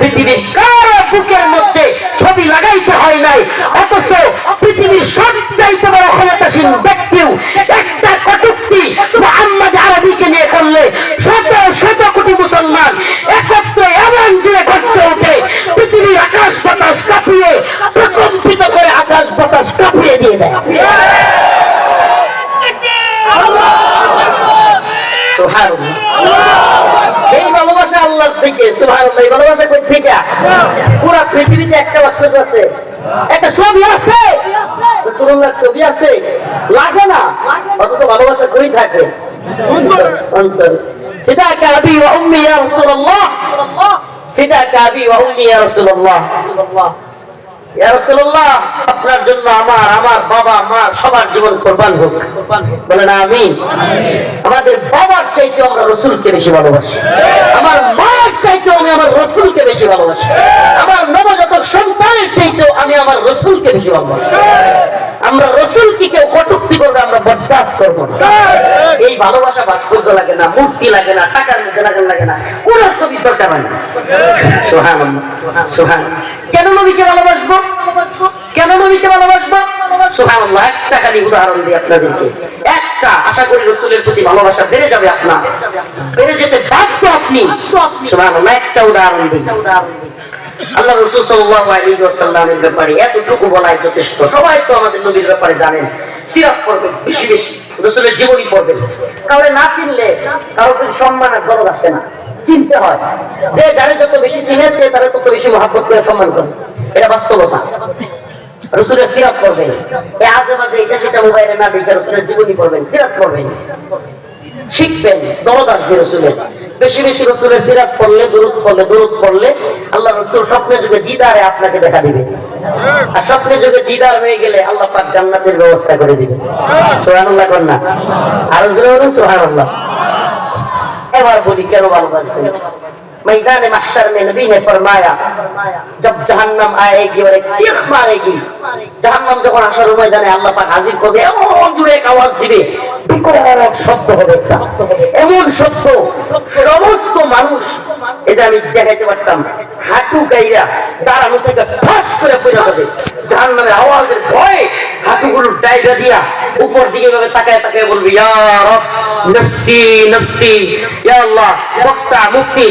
পৃথিবীর কারও বুকের মধ্যে ছবি লাগাইতে হয় নাই? অথচ পৃথিবীর সব চাইতে বড় ক্ষমতাসীন ব্যক্তিও একটা কটুক্তি মোহাম্মদ আরবিকে নিয়ে করলে শত শত কোটি মুসলমান একত্র এমন জুড়ে গর্জে ওঠে। পৃথিবীর আকাশ বাতাস কাঁপিয়ে থেকে ভালোবাসা কই থেকে পুরো পৃথিবীতে একটা আছে। একটা ছবি আছে। ছবি আছে। লাগে না। অথচ ভালোবাসা কই থাকে। অন্তরে। সেটা কাবি ওয়া উম্মি ইয়া রাসূলুল্লাহ। সেটা কাবি ওয়া উম্মি ইয়া রাসূলুল্লাহ। ইয়া রাসূলুল্লাহ আপনার জন্য আমার আমার বাবা মা সবার জীবন কোরবান হোক। বলেন আমিন। আমাদের বাবার চাইতে আমরা রসুলকে বেশি ভালোবাসি। আমার আমি আমার রসুলকে বেশি ভালোবাসি। আমার নবজাতক সন্তানের চাইতেও আমি আমার রসুলকে বেশি ভালোবাসি। আমরা রসুলকে কেউ কটুক্তি করবে, আমরা বরদাস্ত করব না। এই ভালোবাসা ভাস্কর্য লাগে না, মূর্তি লাগে না, টাকার মধ্যে লাগে লাগে না। কোন ছবি দরকার হয় না। সোহান সোহান কেন নবীকে ভালোবাসবো? কেন নবীকে ভালোবাসবো? সোহান একটা খালি উদাহরণ দিই আপনাদেরকে। একটা, আশা করি রসুলের প্রতি ভালোবাসা বেড়ে যাবে আপনার। বেড়ে যেতে বাধ্য যারে যত বেশি চিনেছে, তারা তত বেশি মহাব্বত করে সম্মান করে। এটা বাস্তবতা। রসুলের সিরাত এই আজে বাজে এটা সেটা মোবাইলে না দেখে রসুলের জীবনী পড়বেন, সিরাত পড়বেন। শিখবেন দরদ আসবে রসুলের বেশি বেশি রসুলের সিরাত পড়লে দূরত পড়লে দূরত পড়লে আল্লাহ রসুল স্বপ্নের যুগে দিদারে আপনাকে দেখা দিবে। আর স্বপ্নের যুগে দিদার হয়ে গেলে আল্লাহ পাক জান্নাতের ব্যবস্থা করে দিবে। সোহানুল্লাহ কন্যা আর জোরে বলুন সোহানুল্লাহ এবার বলি, কেন ভালোবাসবেন? मैदान महशर में नबी ने फरमाया जब जहन्नम आएगी और एक चीख मारेगी जहन्नम যখন আসার ময়দানে আল্লাহ পাক হাজির করবে এমন জুড়ে এক আওয়াজ দিবে বিকট শব্দ হবে একটা এমন শব্দ সমস্ত মানুষ এটা আমি দেখাইতে পারতাম হাঁটু গাইরা দাঁড়ানো থেকে ঠাস করে পড়ে যাবে জাহান্নামের আওয়াজের ভয়ে হাঁটুগুলো ডাইগা দিয়া উপর দিকে ভাবে তাকায় তাকায় বলবি ইয়া রব নফসি নফসি। ইয়া আল্লাহ, বক্তা মুক্তি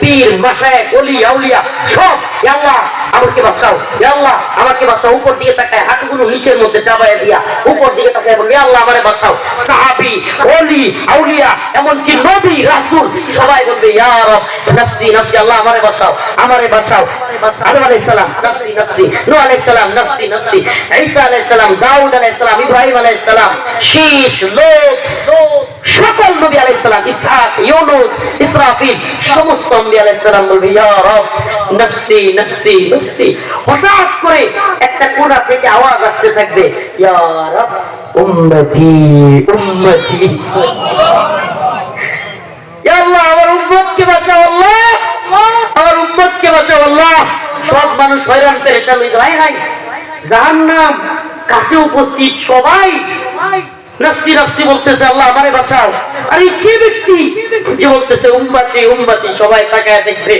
পীর ওলি, আউলিয়া, সব। ইয়া আল্লাহ, আমাকে বাঁচাও। ইয়া আল্লাহ, আমাকে বাঁচাও। উপর দিকে তাকায়, হাঁটুগুলো নিচের মধ্যে চাপায় দিয়া উপর দিকে তাকায় আল্লাহ, আমারে বাঁচাও। সাহাবী, ওলি, আউলিয়া, এমনকি নবী, রাসূল, সবাই বলবে, ইয়া রব, নফসি নফসি, আল্লাহ, আমারে বাঁচাও আমারে বাঁচাও। আদম আলাইহিস সালাম নফসি নফসি নূহ আলাইহিস সালাম নফসি নফসি ঈসা আলাইহিস সালাম দাউদ আলাইহিস সালাম ইব্রাহিম আলাইহিস সালাম শীশ লোক সকল নবী আলাইহিস সালাম ইসহাক ইউনুস ইসরাফিল সমস্ত নবী আলাইহিস সালাম বলবে ইয়া রব নফসি নফসি নফসি। হঠাৎ করে একটা কোণা থেকে আওয়াজ আসতে থাকবে ইয়া রব উম্মতি উম্মতি। ইয়া আল্লাহ আমার উম্মতকে বাঁচাও আল্লাহ! আমার উম্মতকে বাঁচাও আল্লাহ, সব মানুষ হয়রান, পেরেশান যায় নাই। জাহান্নাম কাছে উপস্থিত সবাই বলতেছে, আল্লাহ, আমারে বাঁচাও। আরে ব্যক্তি? যে বলতেছে, উম্মতি উম্মতি, সবাই তাকায় দেখবে।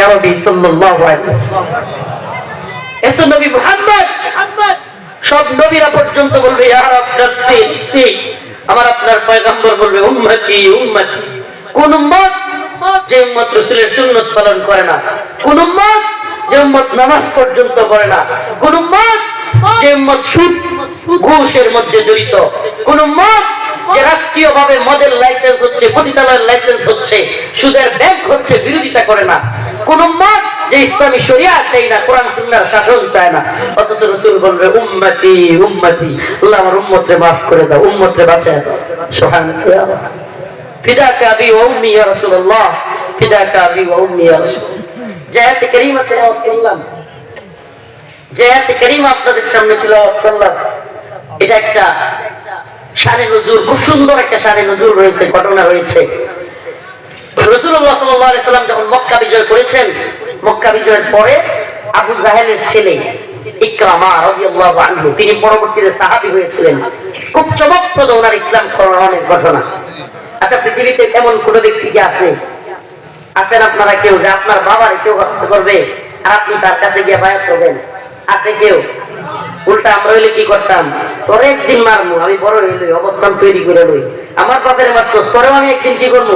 আরবি সাল্লাল্লাহু আলাইহি নবী সব নবীরা পর্যন্ত বলবে, ইয়া আমার আপনার পয়গম্বর বলবে, উম্মতি উম্মতি। কোন উম্মত যে উম্মত রাসূলের সুন্নাত পালন করে না। কোন উম্মত যে উম্মত নামাজ পর্যন্ত পড়ে না। কোন উম্মত যে উম্মত সুদ, ঘুষের মধ্যে জড়িত। কোন উম্মত যে রাষ্ট্রীয় ভাবে মদের লাইসেন্স হচ্ছে, পতিতালয়ের লাইসেন্স হচ্ছে, সুদের ব্যাংক হচ্ছে, বিরোধিতা করে না। কোন উম্মত যে ইসলামী শরিয়া চাই না, কোরআন সুন্নাহর শাসন চায় না। অথচ রাসূল বলবে, উম্মতি উম্মতি, আল্লাহ আমার maaf করে দাও উম্মতকে বাঁচায় দাও। সুবহানাল্লাহ। ওয়া উম্মি ইয়া রাসূল জায়াত কারীমা তেলাওয়াত করলাম আপনাদের সামনে তেলাওয়াত করলাম, এটা একটা খুব সুন্দর একটা রয়েছে, ঘটনা রয়েছে। রসুল্লাহ সাল্লাম যখন মক্কা বিজয় করেছেন, মক্কা বিজয়ের পরে আবু জাহেলের ছেলে ইকরামা তিনি পরবর্তীতে সাহাবী হয়েছিলেন। খুব চমকপ্রদ ওনার ইসলাম ঘটনা। আচ্ছা পৃথিবীতে এমন কোন ব্যক্তি কি আছে? আছেন আপনারা কেউ? যে আপনার বাবার কেউ করবে আর আপনি তার কাছে গিয়ে বায়াত করবেন? আছে কেউ? উল্টা আমরা হইলে কি করতাম? তোর একদিন আমি বড় অবস্থান তৈরি করে আমার বাপের মারতো তোরেও আমি একদিন কি করব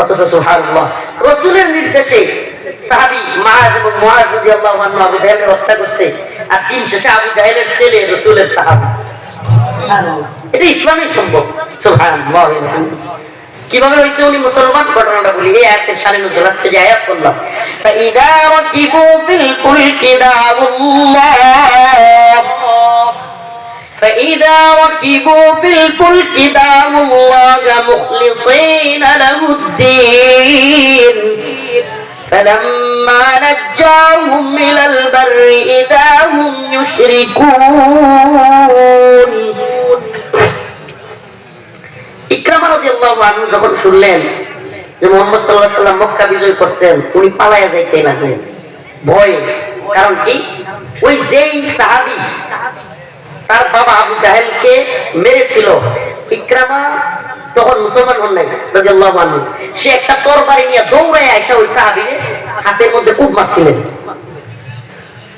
অথচ সুবহানাল্লাহ, রসুলের নির্দেশে সাহাবী মাআজ এবং মুআজ রাদিয়াল্লাহু আনহু আবু জাহেলকে হত্যা করছে, আর দিন শেষে আবু জাহেলের ছেলে রসুলের সাহাবী। এটা ইসলামের সম্ভব সুবহানাল্লাহ কিভাবে হয়েছে উনি মুসলমান ঘটনাটা বলি এই আয়াতের সালে নজর আসছে যে আয়াত করলাম فإذا ركبوا في الفلك دعوا الله فإذا ركبوا في الفلك دعوا الله مخلصين له الدين فلما نجاهم إلى البر إذا هم يشركون যখন শুনলেন যে মোহাম্মদ সাল্লাম মক্কা বিজয় করছেন, উনি যাইতে লাগলেন। কারণ কি? ওই সাহাবী, তার বাবা আবু জাহেলকে মেরেছিল, ইকরামা তখন মুসলমান হন নাই রাদিয়াল্লাহু আনহু। সে একটা তরবারি নিয়ে দৌড়ে আইসা ওই সাহাবীর হাতের মধ্যে খুব মারছিলেন।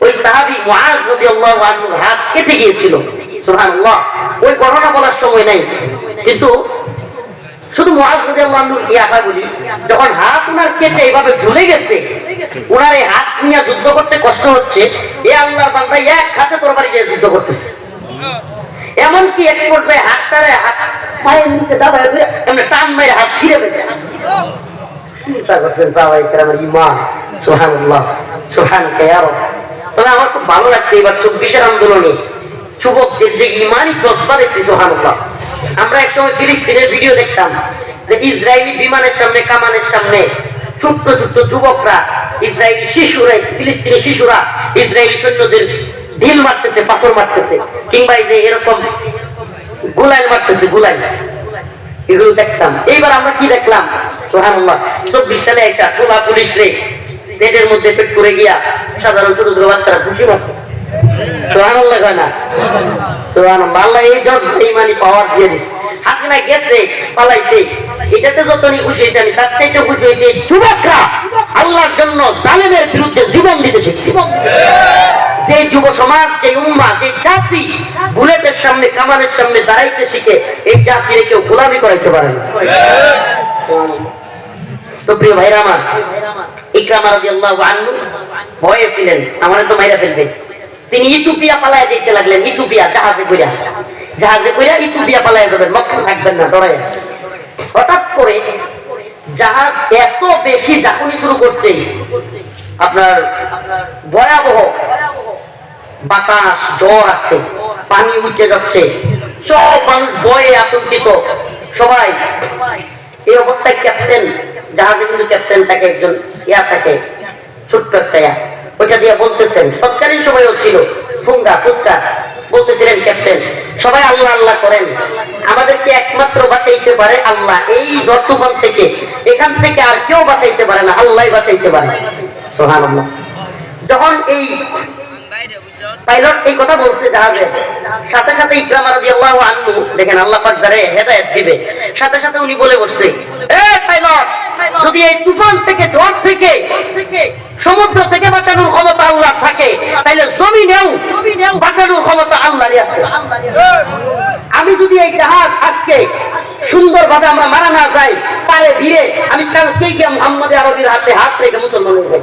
ওই সাহাবী মুআজ রাদিয়াল্লাহু আনহুর হাত কেটে গিয়েছিল ওই ঘটনা বলার সময় নাই। কিন্তু শুধু যখন হাত উনার কেটে এইভাবে ঝুলে গেছে ওনার এই হাত নিয়ে যুদ্ধ করতে কষ্ট হচ্ছে, এ আল্লাহর বান্দা এক হাতে তরবারি দিয়ে যুদ্ধ করতেছে। এমনকি এক পর্যায়ে হাতটারে হাত পায়ের নিচে দাবায় টান মেরে হাত ছিঁড়ে তবে আমার খুব ভালো লাগছে এবার চব্বিশের আন্দোলনে যুবকদের যে ইমানই জজবা দেখছি, সুবহানাল্লাহ। আমরা একসময় ফিলিস্তিনের ভিডিও দেখতাম যে ইসরায়েলি বিমানের সামনে, কামানের সামনে ছোট্ট ছোট্ট যুবকরা, ইসরায়েলি শিশুরা, ফিলিস্তিনি শিশুরা ইসরায়েলি সৈন্যদের ঢিল মারতেছে, পাথর মারতেছে, কিংবা যে এরকম গুলাই মারতেছে গুলাই এগুলো দেখতাম। এইবার আমরা কি দেখলাম? সোহানুল্লাহ চব্বিশ সালে আইসা টোলা পুলিশ রে, পেটের মধ্যে পেট করে গিয়া সাধারণ ছোট ছোট বাচ্চারা খুশি মারত সোহানুল্লাহ কয় না? সোহানুল্লাহ আল্লাহ এই জজ ইমানি পাওয়ার দিয়ে দিস হাসিনা গেছে, পালাইছে। এটাতে যত নি খুশি আমি, তার চাইতে খুশি যুবকরা আল্লাহর জন্য জালেমের বিরুদ্ধে জীবন দিতে শিখছে। যে যুব সমাজ, যে উম্মা, যে জাতি বুলেটের সামনে, কামানের সামনে দাঁড়াইতে শিখে, এই জাতিরে কেউ গোলামি করাইতে পারে তো প্রিয় ভাইরা আমার, ইকরাম ছিলেন, আমারে তো মাইরা ফেলবে। তিনি ইথিওপিয়া পালায়া যেতে লাগলেন ইথিওপিয়া জাহাজে কইরা। জাহাজে কইরা ইথিওপিয়া পালায়া যাবেন মক্কা থাকবেন না ডরায় হঠাৎ করে জাহাজ এত বেশি জাকুনি শুরু করছে, আপনার ভয়াবহ বাতাস, জ্বর আছে পানি উঠে যাচ্ছে, সব মানুষ বয়ে আতঙ্কিত। সবাই, এই অবস্থায় ক্যাপ্টেন জাহাজে কিন্তু ক্যাপ্টেন থাকে একজন ইয়া থাকে, ছোট্ট একটা ইয়া। ওইটা দিয়ে বলতেছেন তৎকালীন সময়ও ছিল ফুঙ্গা ফুটকা বলতেছিলেন, ক্যাপ্টেন, সবাই আল্লাহ আল্লাহ করেন। আমাদেরকে একমাত্র বাঁচাইতে পারে আল্লাহ। এই বর্তমান থেকে, এখান থেকে আর কেউ বাঁচাইতে পারে না আল্লাহ বাঁচাইতে পারে। সোহান যখন এই পাইলট এই কথা বলছে জাহাজে। সাথে সাথে ইকরাম রাদিয়াল্লাহু আনহু, দেখেন আল্লাহ পাক যারে হেদায়েত দিবে। সাথে সাথে উনি বলে বসছে, এ পাইলট, যদি এই তুফান থেকে, ঝড় থেকে, সমুদ্র থেকে বাঁচানোর ক্ষমতা আল্লাহ থাকে তাহলে জমিনেও বাঁচানোর ক্ষমতা আল্লাহরই আছে। আমি যদি এই জাহাজ আজকে সুন্দরভাবে আমরা মারা না যাই, পারে ধীরে আমি কালকে গিয়ে মোহাম্মদ আরবির হাতে হাত রেখে মুসলমান হয়ে যাই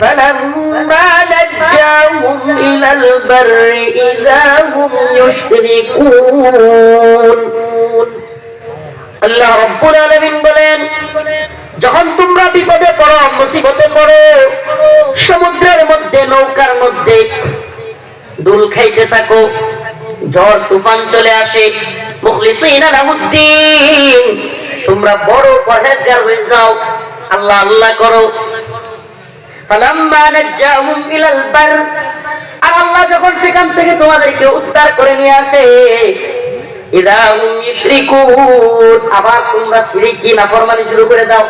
فلما نجاهم إلى البر إذا هم يشركون আল্লাহ রব্বুল আলামিন বলেন যখন তোমরা বিপদে পড়ো মুসিবতে পড়ো সমুদ্রের মধ্যে নৌকার মধ্যে দুল খাইতে থাকো ঝড় তুফান চলে আসে মুখলিসিনা লাহুদ্দিন তোমরা বড় পরহেজগার হয়ে যাও। আল্লাহ আল্লাহ করো। আর আল্লাহ যখন সেখান থেকে তোমাদেরকে উদ্ধার করে নিয়ে আসে আবার তোমরা শিরিকি নাফরমানি শুরু করে দাও।